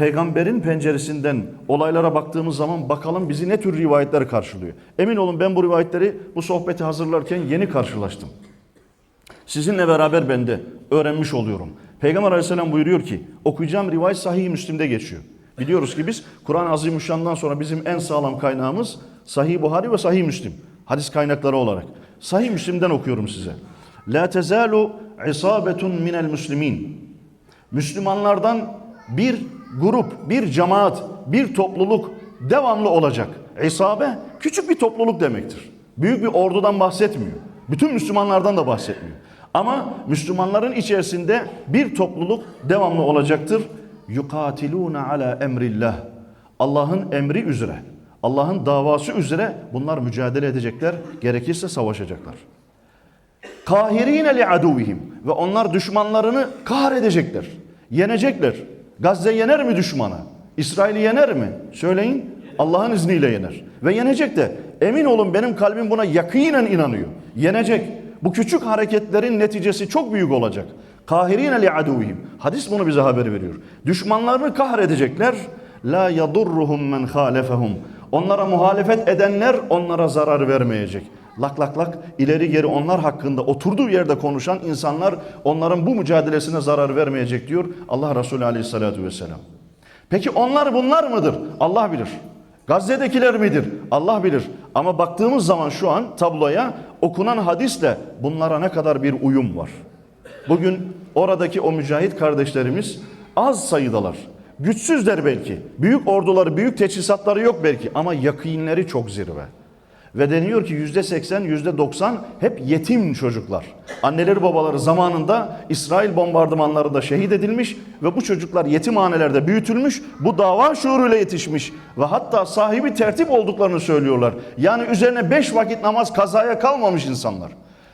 Peygamberin penceresinden olaylara baktığımız zaman bakalım bizi ne tür rivayetler karşılıyor. Emin olun ben bu rivayetleri bu sohbeti hazırlarken yeni karşılaştım. Sizinle beraber ben de öğrenmiş oluyorum. Peygamber aleyhisselam buyuruyor ki okuyacağım rivayet sahih Müslim'de geçiyor. Biliyoruz ki biz Kur'an-ı Azimüşşan'dan sonra bizim en sağlam kaynağımız Sahih Buhari ve Sahih Müslim. Hadis kaynakları olarak. Sahih Müslim'den okuyorum size. La tezalu isabetun minel muslimin. Müslümanlardan bir grup, bir cemaat, bir topluluk devamlı olacak. İsabe küçük bir topluluk demektir. Büyük bir ordudan bahsetmiyor. Bütün Müslümanlardan da bahsetmiyor. Ama Müslümanların içerisinde bir topluluk devamlı olacaktır. Yukatiluna ala emrillah. Allah'ın emri üzere, Allah'ın davası üzere bunlar mücadele edecekler, gerekirse savaşacaklar. Kahirine li aduvihim ve onlar düşmanlarını kahredecekler. Yenecekler. Gazze yener mi düşmanı? İsrail'i yener mi? Söyleyin. Allah'ın izniyle yener. Ve yenecek de. Emin olun benim kalbim buna yakinen inanıyor. Yenecek. Bu küçük hareketlerin neticesi çok büyük olacak. Kahirine li aduvihim. Hadis bunu bize haber veriyor. Düşmanlarını kahredecekler. La yadurruhum men halefehum. Onlara muhalefet edenler onlara zarar vermeyecek. Lak lak lak ileri geri onlar hakkında oturduğu yerde konuşan insanlar onların bu mücadelesine zarar vermeyecek diyor Allah Resulü Aleyhisselatü Vesselam. Peki onlar bunlar mıdır? Allah bilir. Gazze'dekiler midir? Allah bilir. Ama baktığımız zaman şu an tabloya okunan hadisle bunlara ne kadar bir uyum var. Bugün oradaki o mücahit kardeşlerimiz az sayıdalar. Güçsüzler belki. Büyük orduları, büyük teçhizatları yok belki ama yakınları çok zirve. Ve deniyor ki yüzde seksen, yüzde doksan hep yetim çocuklar. Anneleri babaları zamanında İsrail bombardımanlarında şehit edilmiş ve bu çocuklar yetimhanelerde büyütülmüş, bu dava şuuruyla yetişmiş ve hatta sahibi tertip olduklarını söylüyorlar. Yani üzerine beş vakit namaz kazaya kalmamış insanlar.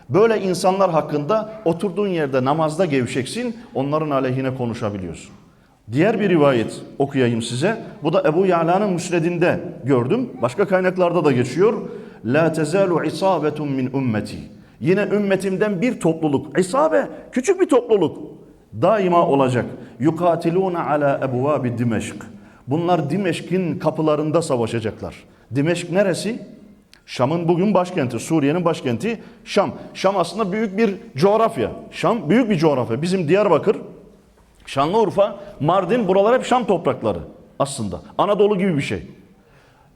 Böyle insanlar hakkında oturduğun yerde namazda gevşeksin, onların aleyhine konuşabiliyorsun. Diğer bir rivayet okuyayım size. Bu da Ebu Ya'la'nın müsnedinde gördüm. Başka kaynaklarda da geçiyor. La tezalu isabetun min ümmeti. Yine ümmetimden bir topluluk. İsabe küçük bir topluluk. Daima olacak. Yukatiluna ala ebvabi Dimeşk. Bunlar Dimeşk'in kapılarında savaşacaklar. Dimeşk neresi? Şam'ın bugün başkenti, Suriye'nin başkenti Şam. Şam aslında büyük bir coğrafya. Şam büyük bir coğrafya. Bizim Diyarbakır, Şanlıurfa, Mardin buralar hep Şam toprakları aslında. Anadolu gibi bir şey.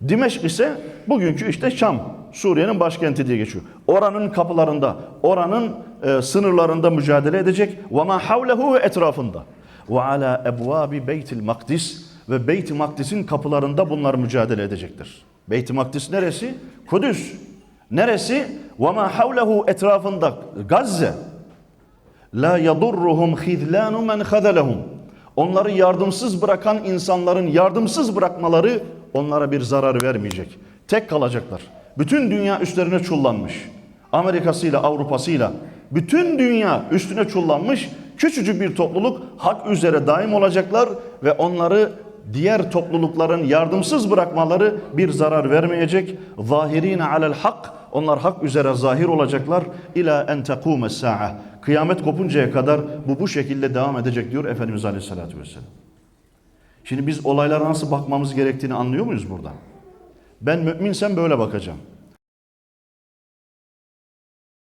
Dimeşk ise bugünkü işte Şam, Suriye'nin başkenti diye geçiyor. Oranın kapılarında, oranın e, sınırlarında mücadele edecek. Ma havlehu ve etrafında. Ala ebvabi beytil makdis ve Beyt-i Makdis'in kapılarında bunlar mücadele edecektir. Beyt-i Makdis neresi? Kudüs. Neresi? Ma havlehu etrafında Gazze. La yadurruhum khidlanu men khadalahum. Onları yardımsız bırakan insanların yardımsız bırakmaları onlara bir zarar vermeyecek. Tek kalacaklar. Bütün dünya üstlerine çullanmış. Amerika'sıyla, Avrupa'sıyla bütün dünya üstüne çullanmış. Küçücük bir topluluk hak üzere daim olacaklar ve onları diğer toplulukların yardımsız bırakmaları bir zarar vermeyecek. Zahirine alel hak onlar hak üzere zahir olacaklar ila en tekume sa'a. Kıyamet kopuncaya kadar bu bu şekilde devam edecek diyor Efendimiz Aleyhisselatü Vesselam. Şimdi biz olaylara nasıl bakmamız gerektiğini anlıyor muyuz burada? Ben müminsem böyle bakacağım.